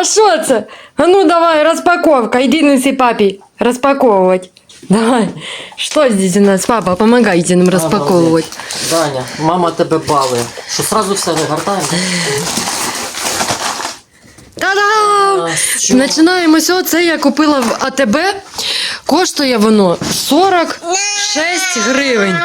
а що це? А ну давай, розпаковка. Іди неси папі розпаковувати. Давай. Що здесь у нас, папа? Помогайте нам розпаковувати. Даня, мама тебе балує. Що сразу все вигортаємо? Та-дам! А, що? Починаємо з цього. Це я купила в АТБ. Коштує воно 46 гривень.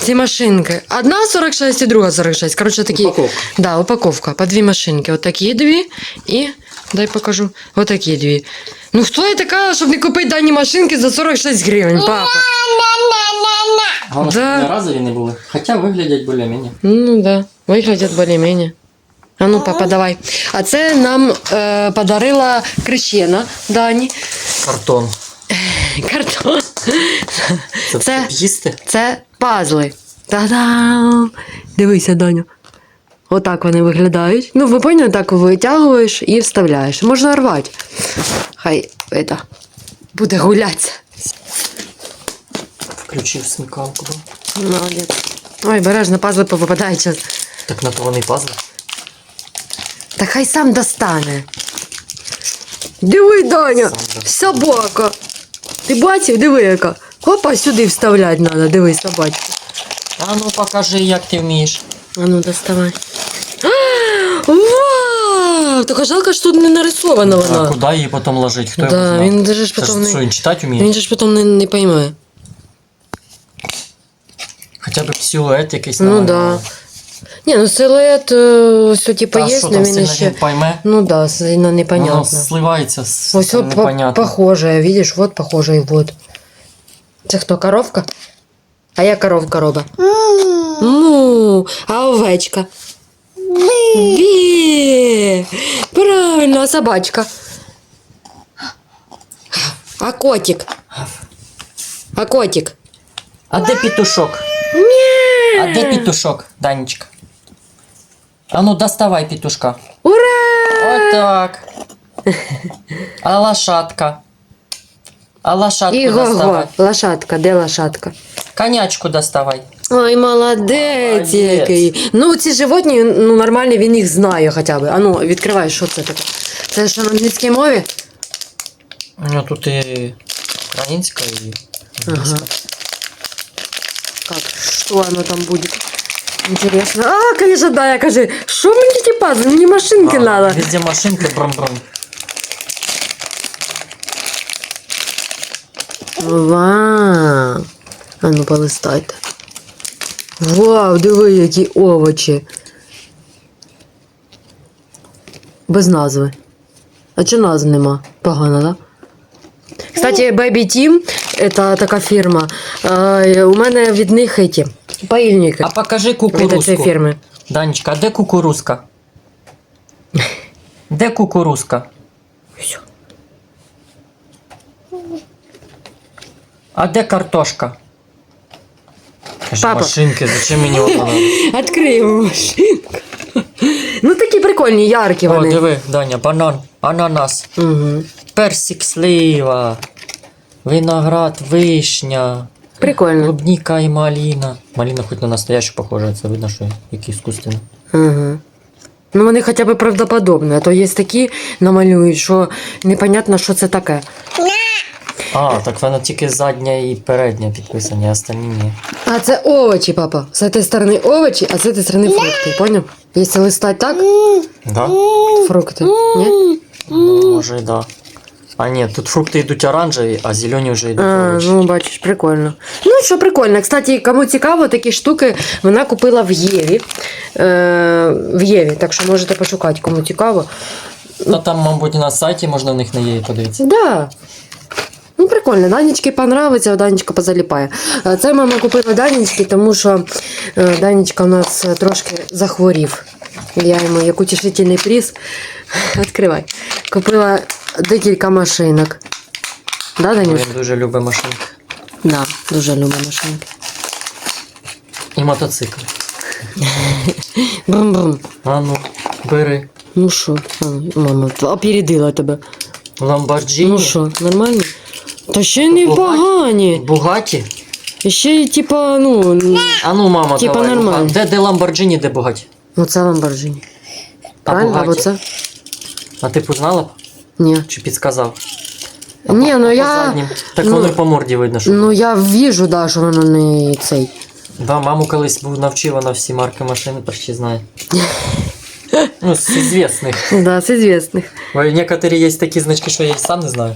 Ці машинки. Одна 46 і друга 46. Коротше, такі. Упаковка. Да, упаковка. По дві машинки. Отакі дві і. Дай покажу. Отакі дві. Ну хто я така, щоб не купити дані машинки за 46 гривень, папа? Головне, Да. щоб не разові не були. Хоча виглядять більш-менш. Ну да, виглядять більш-менш. А ну, папа, давай. А це нам е, подарила Крещена Дані. Картон. Картон. Це, Це-? Це пазли. Та-дам! Дивися, Даню. Отак вони виглядають. Ну, ви поняли, так витягуєш і вставляєш. Можна рвати. Хай это, буде гулятися. Включив смікалку. Молодець. Ой, бережно, пазли попадають зараз. Так на то вони пазли. Та хай сам достане. Диви, Даня, достане. собака. Ти бачив, диви яка. Опа, сюди вставляти треба, диви, собачку. А ну покажи, як ти вмієш. А ну доставай. А, Вау! Только жалко, що тут не нарисована А вона. куди її потім ложить? Хто його Да, знає? він даже ж Це ж потім що, не. він читати вміє? Він же ж потім не, не пойме. Хоча б силует якийсь Ну намалював. да. Ні, ну силует, е, ось типа Та є, що але там він сильно ще. він пойме? Ну да, сильно Воно непонятно. сливається з Ось от по- непонятно. похоже, видиш, вот похоже і вот. Це хто, коровка? А я коровка роба. Ну, а овечка? Бі. Правильно, а собачка? А котик? А котик? А де петушок? А де петушок, Данечка? А ну доставай петушка. Ура! Отак. А лошадка? А лошадку Іго-го, доставай. лошадка, де лошадка? Конячку доставай. Ой, молодець який. Ну, ці животні, ну, нормально, він їх знає хоча б. А ну, відкривай, що це таке? Це що на англійській мові? Ну тут і українська, і Ага. Как, что оно там будет? Интересно. А, конечно, да, я кажу, що мені ті пазли? Мені машинки А, надо. Везде машинки бром-бром. Вау. А ну полистайте. Вау, диви, які овочі. Без назви. А чи назв нема? Погано, да? Кстати, Baby Team це така фірма. Е, у мене від них ці паїльники. А покажи Від цієї кукурузку. фірми. Данечка, а де кукурузка? Де кукурузка? А де картошка? Папа. Машинки, зачем мені вона? Відкриємо машинку. Ну такі прикольні, яркі О, вони. диви, Даня, банан, ананас, Угу. персик, слива, виноград, вишня, Прикольно. клубника і малина. Малина хоч на настоящу похожа, це видно, що який іскусственний. Угу. Ну вони хоча б правдоподобні, а то є такі намалюють, що непонятно, що це таке. А, так вона тільки задня і передня підписані, а остальні ні. А це овочі, папа. З цієї сторони овочі, а з цієї сторони фрукти. Поняв? Якщо листати так, Да? фрукти. Ні? Ну, може і да. А ні, тут фрукти йдуть оранжеві, а зелені вже йдуть А, овочі. ну бачиш, прикольно. Ну що прикольно. Кстати, кому цікаво, такі штуки вона купила в Єві. Е, в Єві, так що можете пошукати, кому цікаво. Та там, мабуть, на сайті можна в них на її подивитися. Да. Ну, прикольно, Данечки понравиться, а Данечка позаліпає. Е, Це мама купила Данечки, тому що е, Данечка у нас е, трошки захворів. Я йому як утішительний приз. Відкривай. Купила декілька машинок. Да, Данюш? Він дуже любить машинки. Да, дуже любить машинки. І мотоцикли. Брум-брум. А ну, бери. Ну що, мама, опередила тебе. Ламборджині. Ну що, нормально? Та ще не погані. Бугаті. Ще й типа, ну, А ну, мама, Типа давай. нормально. Де, де Ламборджині, де Бугаті? ну це Ламборджині. А Правильно? Або Бугаті? це? А ти б узнала б? Ні. Чи підсказав? Ні, ну По я. заднім. Так ну- воно по морді видно, що. Ну я віжу, да, що воно не цей. Да, маму колись був навчив, вона всі марки машини почти знає. Ну, з известних. Да, з известних. Бо некоторі є такі значки, що я і сам не знаю.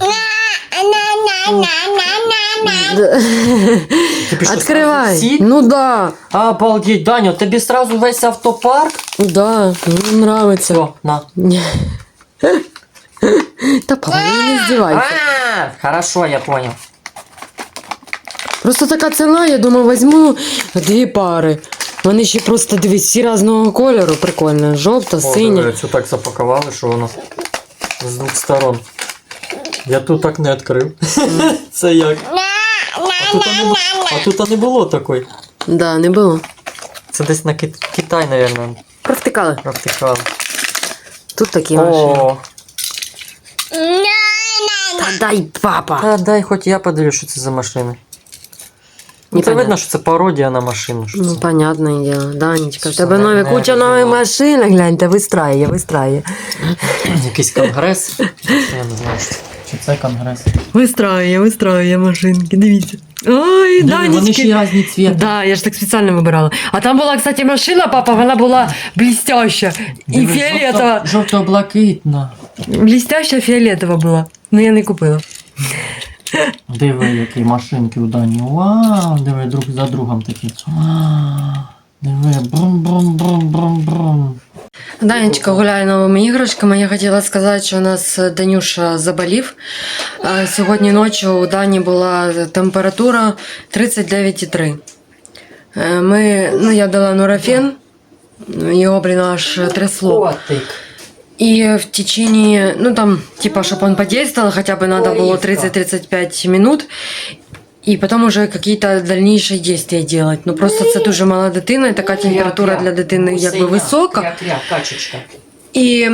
Откривай. Ну да. Обалдеть, Даня, тобі сразу весь автопарк? Да, мені нравиться. Все, на. Папа, ну не здівайся. А, Хорошо, я понял. Просто така ціна, я думаю, візьму дві пари. Вони ще просто дивись, всі різного кольору, прикольно. Жовта, синя. Цю так запакували, що воно з двох сторон. Я тут так не відкрив. Це як? А тут, не, бу- а тут не було такої. Да, не було. Це десь на Кит- Китай, мабуть, Провтикали. практикували. Тут такі машини. О, Та дай папа. та дай хоч я подивлюсь, що це за машини. Ну, це Непонятно. видно, що це пародія на машину. Що Ну, це. понятне діло. Данечка, в Що тебе не- нові не куча нових розумію. машин, гляньте, вистраює, вистраює. Якийсь конгрес. Я не знаю, що це. Чи це конгрес? Вистраює, вистраює машинки, дивіться. Ой, Данечки. різні цвіти. Да, я ж так спеціально вибирала. А там була, кстати, машина, папа, вона була блістяща. І фіолетова. Жовто-блакитна. Блістяща фіолетова була. Ну я не купила. Диви, які машинки у Дані. Вау, диви друг за другом такі. А, Диви, брум-брум-брум-брум-брум. Данечка гуляє новими іграшками. Я хотіла сказати, що у нас Данюша заболів. А Сьогодні ночі у Дані була температура 39,3. Е, Ми, ну, я дала нурофен, його, блін, аж трясло. Котик. И в течение, ну там, типа, чтобы он подействовал, хотя бы надо было Поливка. 30-35 минут. І потім уже какие-то дальніші действия делать. Ну просто це дуже мала дитина, і така температура для дитини якби висока. І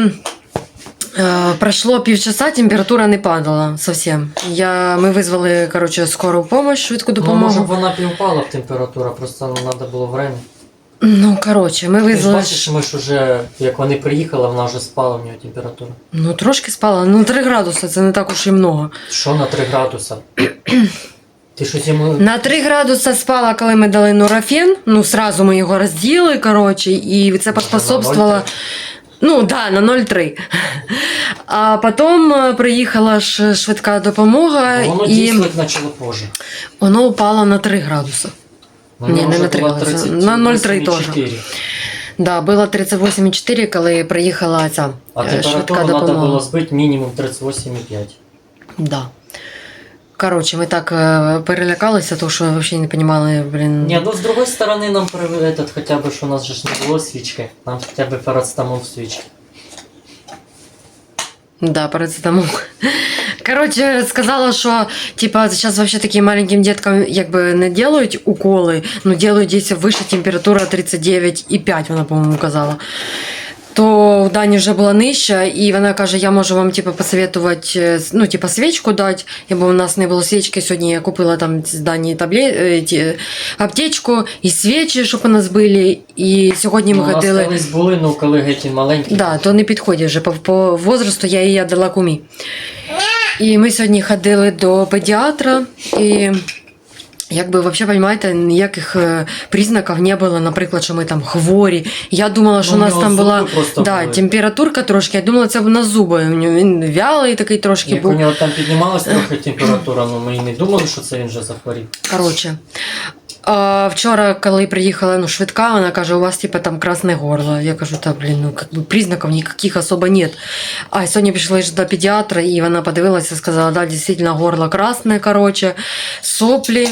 е, пройшло півчаса, температура не падала зовсім. Я, ми визвали, короче, скору помощь, швидку Ну, може, вона б і впала б температура, просто ну, треба було время. Ну, короче, ми Ти ж визвали. бачиш, ми ж уже, як вони приїхали, вона вже спала в нього температура. Ну, трошки спала. Ну, 3 градуси, це не так уж і много. Що на 3 градуса? Ти щось йому... На 3 градуси спала, коли ми дали нурофен. Ну, сразу ми його розділи, коротше, і це поспособствовало. 0,3? Ну, да, на 0,3. А потім е, приїхала ж швидка допомога, Воно і дійсно почало позже. воно упало на 3 градуси. Воно Ні, не на 3 було градуси, на 0,3 теж. Да, було 38,4, коли приїхала ця А е, швидка температуру треба було збити мінімум 38,5. Да. Коротше, ми так е, перелякалися, тому що взагалі не розуміли, блін. Ні, ну з другої сторони нам привели этот, хоча б, що у нас же ж не було свічки. Нам хоча б парацетамол в свічки. Да, парацетамол. Короче, сказала, що типа сейчас вообще таким маленьким деткам якби не делають уколи, ну делають десь вище температура 39,5, вона, по-моєму, казала. То у Дані вже була нижча, і вона каже: я можу вам типу, посоветувати, е, ну, типу, свічку дати. Бо у нас не було свічки. Сьогодні я купила там з Дані табле... е, ті- аптечку і свічі, щоб у нас були. І сьогодні ми Ну, у нас ходили. колись були, ну коли геть маленькі. Да, то не підходить вже по, по возрасту, я її дала кумі. І ми сьогодні ходили до педіатра, і якби вообще, розумієте, ніяких е, признаків не було, наприклад, що ми там хворі. Я думала, що Ну, у нас там була да, були. температурка трошки. Я думала, це на зуби. Він вялий такий трошки Як у нього там піднімалася трохи температура, але ми і не думали, що це він вже захворів. Коротше. А вчора, коли приїхала ну, швидка, вона каже, у вас типа там красне горло. Я кажу, та блін, ну как бы признаков никаких особо нет. А сьогодні пішла ж до педіатра, і вона подивилася, сказала, да, дійсно горло красне, коротше, соплі.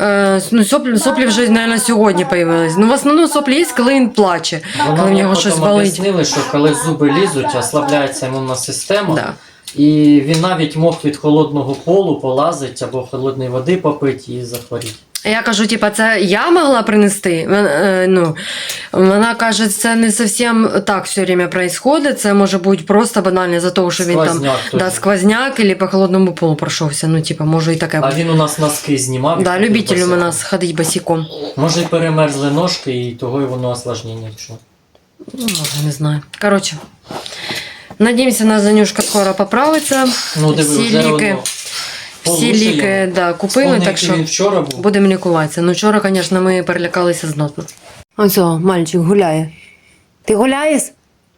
Е, ну, соплі, соплі вже, мабуть, сьогодні появились. Ну, в основному соплі є, коли він плаче, коли в нього щось болить. об'яснили, що коли зуби лізуть, ослабляється імунна система. Да. І він навіть мог від холодного полу полазити або холодної води попити і захворіти. Я кажу, типа, це я могла принести. Е, Ну, вона каже, це не зовсім так все время происходит. Це може бути просто банально за того, що він там да, сквозняк або по холодному полу пройшовся. Ну, типа, може і таке А він у нас носки знімав. Да, любитель у нас ходить босиком. Може і перемерзли ножки, і того й воно осложнення пішло. Ну, може, не знаю. Коротше. Надіємося, на Занюшка скоро поправиться. Ну, диви, Всі ліки, воно всі получше ліки да, купили, так який що він вчора був. будемо лікуватися. Ну, вчора, звісно, ми перелякалися знатно. Ось, о, мальчик гуляє. Ти гуляєш?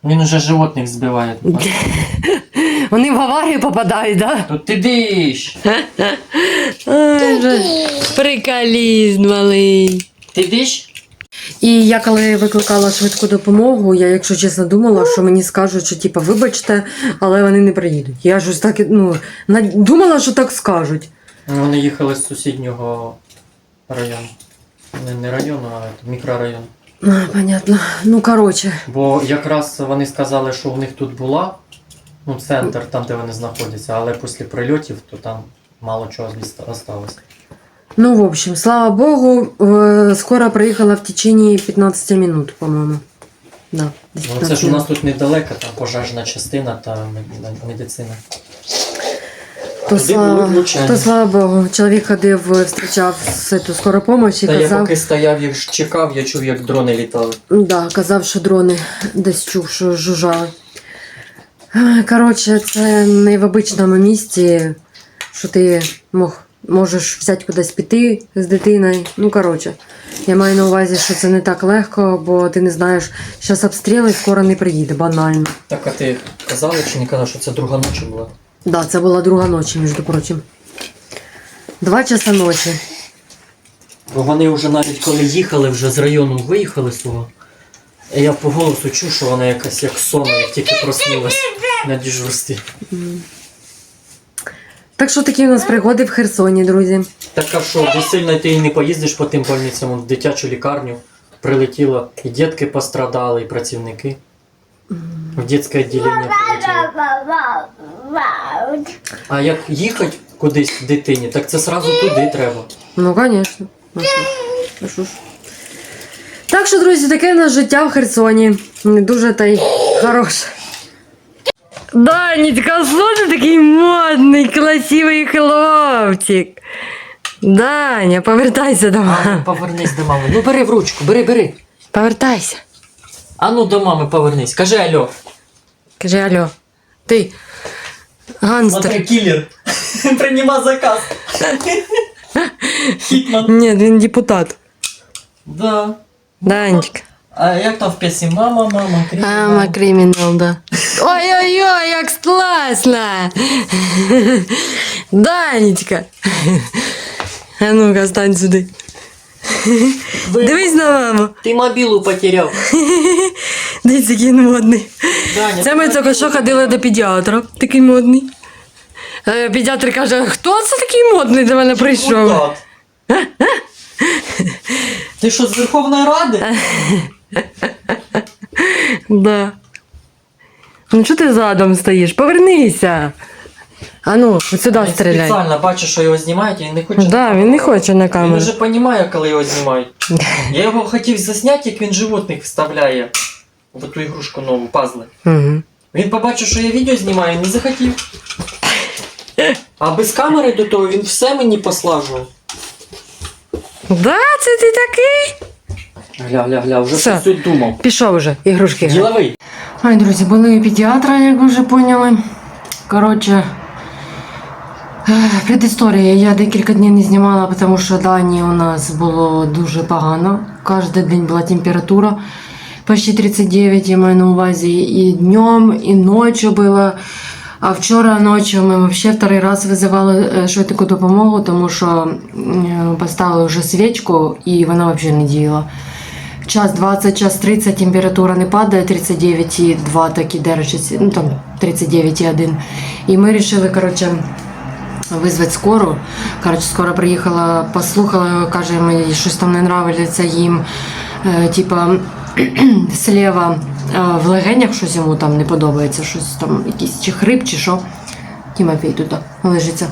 Він уже животних збиває. Вони в аварію попадають. Да? Тут ти диш! Ай. Приколіст малий. Ти диш? І я коли викликала швидку допомогу, я, якщо чесно, думала, що мені скажуть, що типа, вибачте, але вони не приїдуть. Я ж ось так ну, думала, що так скажуть. Ну, Вони їхали з сусіднього району. Не, не району, а мікрорайону. А, понятно. Ну, коротше. Бо якраз вони сказали, що у них тут була ну, центр, там, де вони знаходяться, але після прильотів, то там мало чого осталось. Ну, в общем, слава богу, е, скоро приїхала в течение 15 минут, по-моєму. Да, Ну, це ж у нас тут недалеко, там пожежна частина та медицина. То слава, то слава Богу. Чоловік ходив, зустрічав цю скору помощь і Та я казав, поки стояв, як чекав, я чув, як дрони літали. да, казав, що дрони десь чув, що жужжали. Коротше, це не в обичному місці, що ти мог, можеш взяти кудись піти з дитиною. Ну, коротше, я маю на увазі, що це не так легко, бо ти не знаєш, зараз обстріли скоро не приїде, банально. Так, а ти казала чи не казав, що це друга ночі була? Да, це була друга ночі, між прочим. Два часа ночі. Бо вони вже навіть коли їхали, вже з району виїхали з того. Я по голосу чув, що вона якась як сонна, як тільки проснулась на дежурстві. Так що такі у нас пригоди в Херсоні, друзі. Так а що, ти сильно ти і не поїздиш по тим больницям в дитячу лікарню. Прилетіло, і дітки пострадали, і працівники. В дитяче відділення прилетіло. А як їхати кудись дитині, так це сразу туди треба. Ну, звісно. Ну. Ну. Так що, друзі, таке в нас життя в Херсоні. Не дуже та й хороше. Данечка, що ти такий модний, красивий хлопчик? Даня, повертайся до А, мами. ну, повернись до мами. Ну бери в ручку, бери, бери. Повертайся. А ну до мами повернись. Кажи алло. Кажи алло. Ти. Ганстер. кілер. Приніма заказ. Хітман. Ні, він депутат. Да. Данечка. А як там в пісні? Мама, мама, Мама кримінал, да. Ой-ой-ой, як класно! Данечка. А ну-ка, стань сюди. Дивись на маму. Ти мобілу потеряв. Дивись, який він модний. Даня, Це ми тільки що ходили до педіатра. Такий модний. Е, Педіатр каже, хто це такий модний до мене прийшов? депутат. Ти що, з Верховної Ради? Да. Ну чого ти задом стоїш? Повернися. А ну, от сюди Він стріляй. Спеціально бачу, що його знімають, і не хоче. Да, він не хоче на Він камеру. вже розуміє, коли його знімають. Я його хотів засняти, як він животних вставляє в ту ігрушку нову, пазли. Угу. Він побачив, що я відео знімаю, не захотів. А без камери до того він все мені послажував. Да, це ти такий? Гля, гля, гля, вже Все. щось тут думав. Пішов уже, ігрушки. Діловий. Ой, друзі, були у педіатра, як ви вже поняли. Коротше, ех, предісторія. Я декілька днів не знімала, тому що Дані у нас було дуже погано. Кожен день була температура почти 39, я маю на увазі. І днем, і ночі було. А вчора ночі ми взагалі второй раз визивали е, швидку допомогу, тому що поставили вже свічку і вона взагалі не діяла. Час 20, час 30 температура не падає, 39,2 так і держиться, ну там 39,1. І ми вирішили, коротше, визвати скору. Коротше, скоро приїхала, послухала, каже, мені щось там не нравиться їм. Е, типа слева е, в легенях щось йому там не подобається, щось там, якийсь чи хрип, чи що. Тімофій тут лежиться.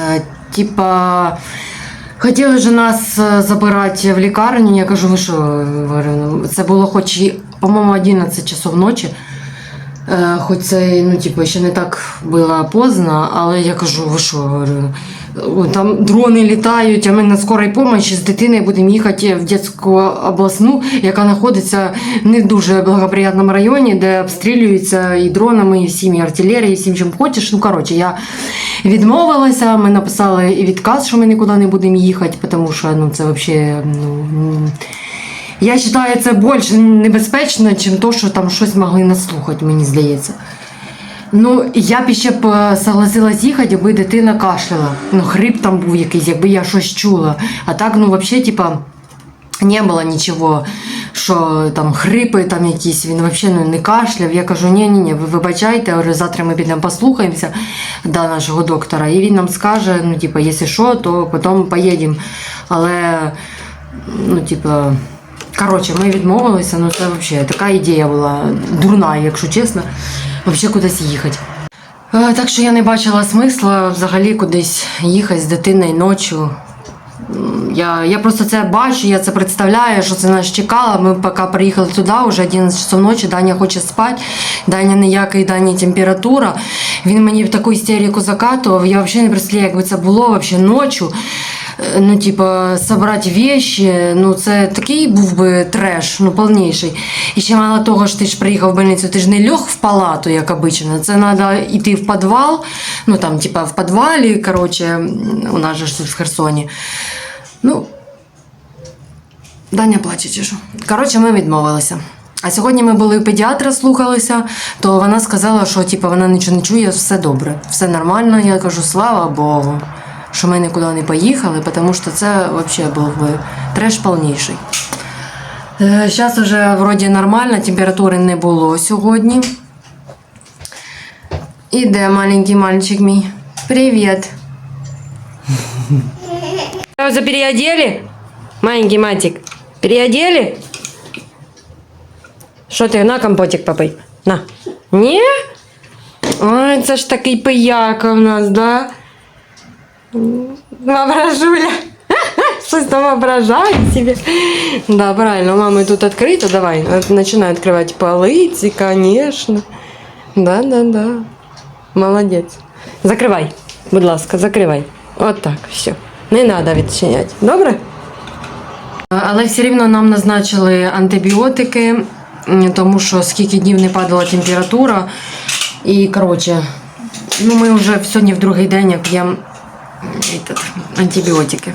Е, Типа, хотіли ж нас е, забирати в лікарню. Я кажу, ви що, говорю, ну, це було хоч по-моєму, 11 часов ночі. Е, Хоч це, ну, типу, ще не так було поздно, але я кажу, ви що, говорю, Там дрони літають, а ми на скорій помощі з дитиною будемо їхати в дитячу обласну, яка знаходиться в не дуже благоприятному районі, де обстрілюються і дронами, і всім, і артилерією, і всім чим хочеш. Ну, коротше, я відмовилася, ми написали відказ, що ми нікуди не будемо їхати, тому що ну, це взагалі. Ну, я вважаю, це більш небезпечно, ніж то, що там щось могли наслухати, мені здається. Ну, я б ще б е, согласилась їхати, аби дитина кашляла. Ну, хрип там був якийсь, якби я щось чула. А так, ну, взагалі, типа, не було нічого, що там хрипи там якісь, він взагалі ну, не кашляв. Я кажу, ні, ні, ні, ви вибачайте, завтра ми підемо послухаємося до нашого доктора, і він нам скаже, ну, типа, якщо що, то потім поїдемо. Але, ну, типа. Коротше, ми відмовилися, ну це взагалі така ідея була дурна, якщо чесно, взагалі кудись їхати. Так що я не бачила смисла взагалі кудись їхати з дитиною ночі. Я, я просто це бачу, я це представляю, що це нас чекало. Ми поки приїхали туди, вже 11 часов ночі, Даня хоче спати, Даня ніякий, Даня температура. Він мені в таку істерику закатував. Я взагалі не представляю, як би це було взагалі ночі. Е, Ну, типа, собрати вещи, ну це такий був би треш, ну повніший. І ще мало того, що ти ж приїхав в больницю, ти ж не льох в палату, як обично. Це треба йти в підвал, ну там, типа, в підвалі, коротше, у нас же тут в Херсоні. Ну, Даня плаче чи що. Коротше, ми відмовилися. А сьогодні ми були у педіатра, слухалися, то вона сказала, що типу, вона нічого не чує, все добре, все нормально. Я кажу, слава Богу, що ми нікуди не поїхали, тому що це взагалі був треш повніший. Зараз вже вроді нормально, температури не було сьогодні. Іде маленький мальчик мій. Привіт. Вы переодели? Маленький матик. Переодели? Що ти, на компотик попий? На. Ні? Ой, це ж такий пияка в нас, да? Воображуля. Щось там воображає себе. Да, правильно, у мамы тут открыто, давай. От- Начинай открывать полиці, конечно. Да, да, да. Молодець. Закривай, будь ласка, закривай. От так, все. Не треба відчиняти. Добре? Але все рівно нам назначили антибіотики, м, тому що скільки днів не падала температура. І, коротше, ну ми вже сьогодні в другий день як п'ємо м, этот, антибіотики.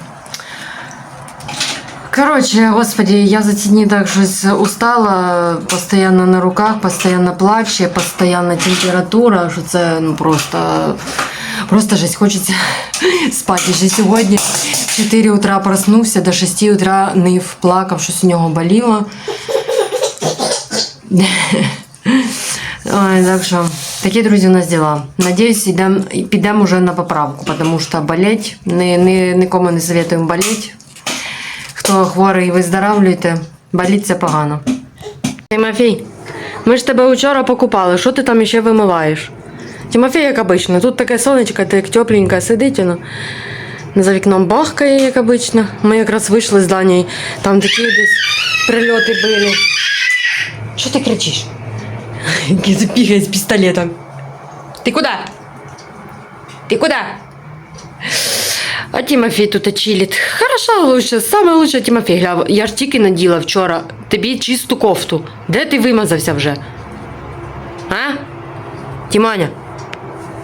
Коротше, господи, я за ці дні так щось устала, постійно на руках, постійно плаче, постійно температура, що це ну, просто, просто жесть, хочеться спати. Вже сьогодні в 4 утра проснувся, до 6 утра нив, плакав, щось у нього боліло. Ой, так що, такі, друзі, у нас діла. Надіюсь, йдемо, підемо вже на поправку, тому що болеть, ні, ні, нікому не советуємо болеть. Хто хворий, виздоравлюйте, боліть це погано. Тимофій, ми ж тебе вчора покупали, що ти там ще вимиваєш? Тимофій, як обично, тут таке сонечко, ти як тепленька сидить, воно за вікном бахкає, як обично. Ми якраз вийшли з Данією, там такі десь прильоти були. Що ти кричиш? Який бігає Ты куда? Ты куда? А Тимофей тут чилит. Хорошо, лучше, саме лучше Тимофей. гляв. я ж тільки наділа вчора тобі чисту кофту. Де ти вимазався вже? А? Тіманя,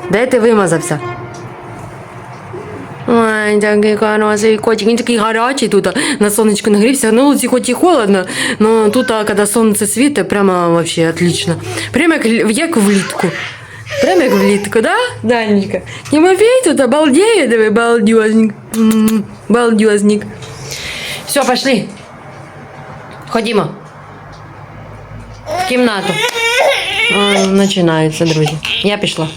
де ти вимазався? Ой, такий хороший котик, він такий гарячий тут, на сонечку нагрівся. На вулиці хоч і холодно, але тут, коли сонце світить, прямо вообще отлично. Прямо як, як влітку. Прямо як влітку, да, Данечка? Тимофей тут обалдеє, диви, балдюзник. Балдюзник. Все, пошли. Ходімо. В кімнату. Ой, починається, друзі. Я пішла.